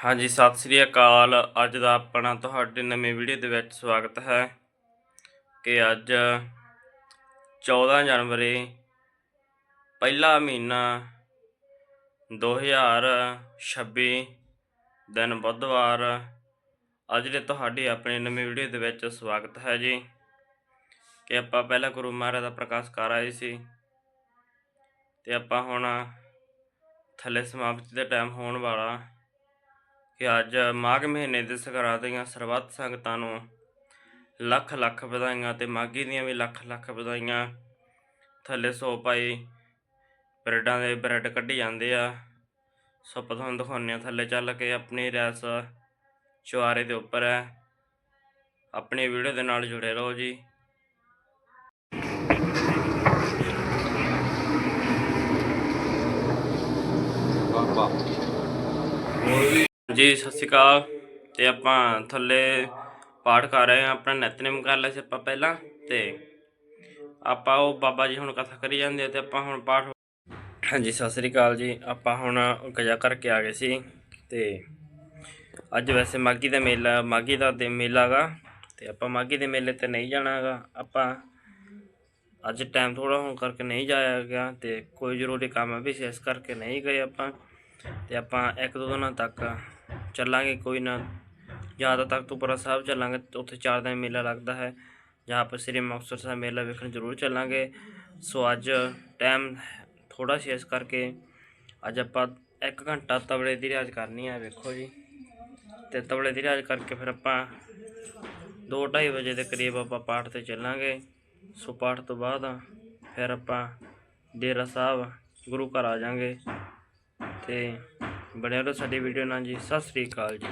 ਹਾਂਜੀ, ਸਤਿ ਸ੍ਰੀ ਅਕਾਲ। ਅੱਜ ਦਾ ਆਪਣਾ ਤੁਹਾਡੇ ਨਵੀਂ ਵੀਡੀਓ ਦੇ ਵਿੱਚ ਸਵਾਗਤ ਹੈ ਕਿ ਅੱਜ 14 ਜਨਵਰੀ, ਪਹਿਲਾ ਮਹੀਨਾ 2026 ਦਿਨ ਬੁੱਧਵਾਰ। ਅੱਜ ਦੇ ਤੁਹਾਡੀ ਆਪਣੀ ਨਵੀਂ ਵੀਡੀਓ ਦੇ ਵਿੱਚ ਸਵਾਗਤ ਹੈ ਜੀ। ਕਿ ਆਪਾਂ ਪਹਿਲਾਂ ਗੁਰੂ ਮਹਾਰਾਜ ਦਾ ਪ੍ਰਕਾਸ਼ ਕਰ ਆਏ ਸੀ ਤੇ ਆਪਾਂ ਹੁਣ ਥੱਲੇ ਸਮਾਪਤੀ ਦਾ ਟਾਈਮ ਹੋਣ ਵਾਲਾ ਕਿ ਅੱਜ ਮਾਘ ਮਹੀਨੇ ਦੇ ਸੰਗਰਾਂਦ ਦੀਆਂ ਸਰਬੱਤ ਸੰਗਤਾਂ ਨੂੰ ਲੱਖ ਲੱਖ ਵਧਾਈਆਂ ਤੇ ਮਾਘੀ ਦੀਆਂ ਵੀ ਲੱਖ ਲੱਖ ਵਧਾਈਆਂ। ਥੱਲੇ ਸੋ ਪਾਈ ਬ੍ਰੈਡਾਂ ਦੇ ਬ੍ਰੈਡ ਕੱਢੀ ਜਾਂਦੇ ਆ। ਸੋ ਆਪਾਂ ਤੁਹਾਨੂੰ ਦਿਖਾਉਂਦੇ ਆ ਥੱਲੇ ਚੱਲ ਕੇ ਆਪਣੀ ਰੈਸ ਚੁਆਰੇ ਦੇ ਉੱਪਰ ਹੈ। ਆਪਣੀ ਵੀਡੀਓ ਦੇ ਨਾਲ ਜੁੜੇ ਰਹੋ ਜੀ। ਜੀ, ਸਤਿ ਸ਼੍ਰੀ ਅਕਾਲ। ਤੇ ਆਪਾਂ ਥੱਲੇ ਪਾਠ ਕਰ ਰਹੇ ਹਾਂ, ਆਪਣਾ ਨਿਤਨੇਮ ਕਰ ਲਿਆ ਸੀ ਆਪਾਂ ਪਹਿਲਾਂ। ਤੇ ਆਪਾਂ ਉਹ ਬਾਬਾ ਜੀ ਹੁਣ ਕਥਾ ਕਰੀ ਜਾਂਦੇ ਆ ਤੇ ਆਪਾਂ ਹੁਣ ਪਾਠ ਹਾਂਜੀ, ਸਤਿ ਸ਼੍ਰੀ ਅਕਾਲ ਜੀ। ਆਪਾਂ ਹੁਣ ਗਜਾ ਕਰਕੇ ਆ ਗਏ ਸੀ। ਤੇ ਅੱਜ ਵੈਸੇ ਮਾਗੀ ਦਾ ਮੇਲਾ ਮਾਗੀ ਦਾ ਦੇ ਮੇਲਾ ਗਾ। ਤੇ ਆਪਾਂ ਮਾਗੀ ਦੇ ਮੇਲੇ ਤੇ ਨਹੀਂ ਜਾਣਾਗਾ ਆਪਾਂ ਅੱਜ ਟਾਈਮ ਥੋੜਾ ਹੋਣ ਕਰਕੇ ਨਹੀਂ ਜਾਇਆ ਗਿਆ। ਤੇ ਕੋਈ ਜ਼ਰੂਰੀ ਕੰਮ ਵੀ ਸੀ ਇਸ ਕਰਕੇ ਨਹੀਂ ਗਏ ਆਪਾਂ। ਤੇ ਆਪਾਂ ਇੱਕ ਦੋ ਦਿਨਾਂ ਤੱਕ ਚੱਲਾਂਗੇ, ਕੋਈ ਨਾ। ਜ਼ਿਆਦਾ ਤੱਕ ਤੁਪਰਾ ਸਾਹਿਬ ਚੱਲਾਂਗੇ, ਉੱਥੇ ਚਾਰ ਦਿਨ ਮੇਲਾ ਲੱਗਦਾ ਹੈ। ਜਹਾਂ ਪਰ ਸ੍ਰੀ ਮੁਕਤਸਰ ਸਾਹਿਬ ਮੇਲਾ ਵੇਖਣ ਜ਼ਰੂਰ ਚੱਲਾਂਗੇ। ਸੋ ਅੱਜ ਟਾਈਮ ਥੋੜਾ ਸੀ ਇਸ ਕਰਕੇ। ਅੱਜ ਆਪਾਂ 1 ਘੰਟਾ ਤਬਲੇ ਦੀ ਰਿਆਜ਼ ਕਰਨੀ ਹੈ, ਵੇਖੋ ਜੀ। ਤੇ ਤਬਲੇ ਦੀ ਰਿਆਜ਼ ਕਰਕੇ ਫਿਰ ਆਪਾਂ 2:30 ਵਜੇ ਦੇ ਕਰੀਬ ਆਪਾਂ ਪਾਠ ਤੇ ਚੱਲਾਂਗੇ। ਸੋ ਪਾਠ ਤੋਂ ਬਾਅਦ ਫਿਰ ਆਪਾਂ ਡੇਰਾ ਸਾਹਿਬ ਗੁਰੂ ਘਰ ਆ ਜਾਾਂਗੇ। ਤੇ ਬਣਿਆ ਰਹੋ ਸਾਡੀ ਵੀਡੀਓ ਨਾਲ ਜੀ। ਸਤਿ ਸ੍ਰੀ ਅਕਾਲ ਜੀ।